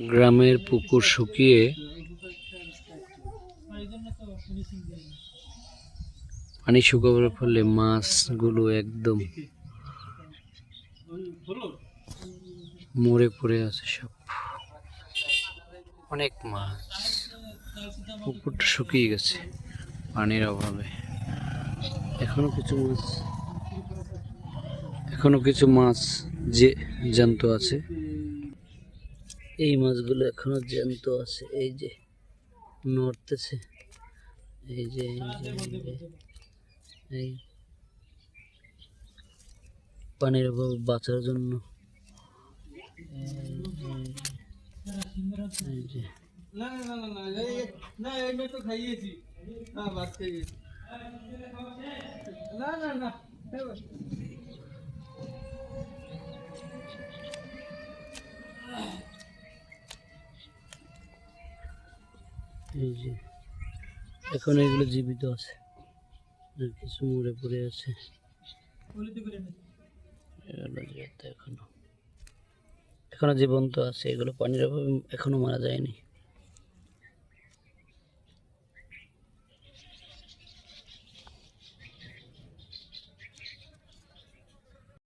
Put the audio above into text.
গ্রামের পুকুর শুকিয়ে পানি শুকাবার ফলে মাছগুলো একদম মরে পড়ে আছে সব। অনেক মাছ। পুকুরটা শুকিয়ে গেছে পানির অভাবে। এখনও কিছু মাছ এখনও কিছু মাছ যে জ্যান্ত আছে। এই মাছগুলো এখনও জ্যান্ত আছে, এই যে নড়তেছে, এই যে, এই পানির অভাবে বাঁচার জন্য। না না না এই যে, এখন এগুলো জীবিত আছে। কিছু মরে পড়ে আছে। এখনও। এখনও জীবন্ত আছে, এগুলো পানির অভাবে এখনও মারা যায়নি।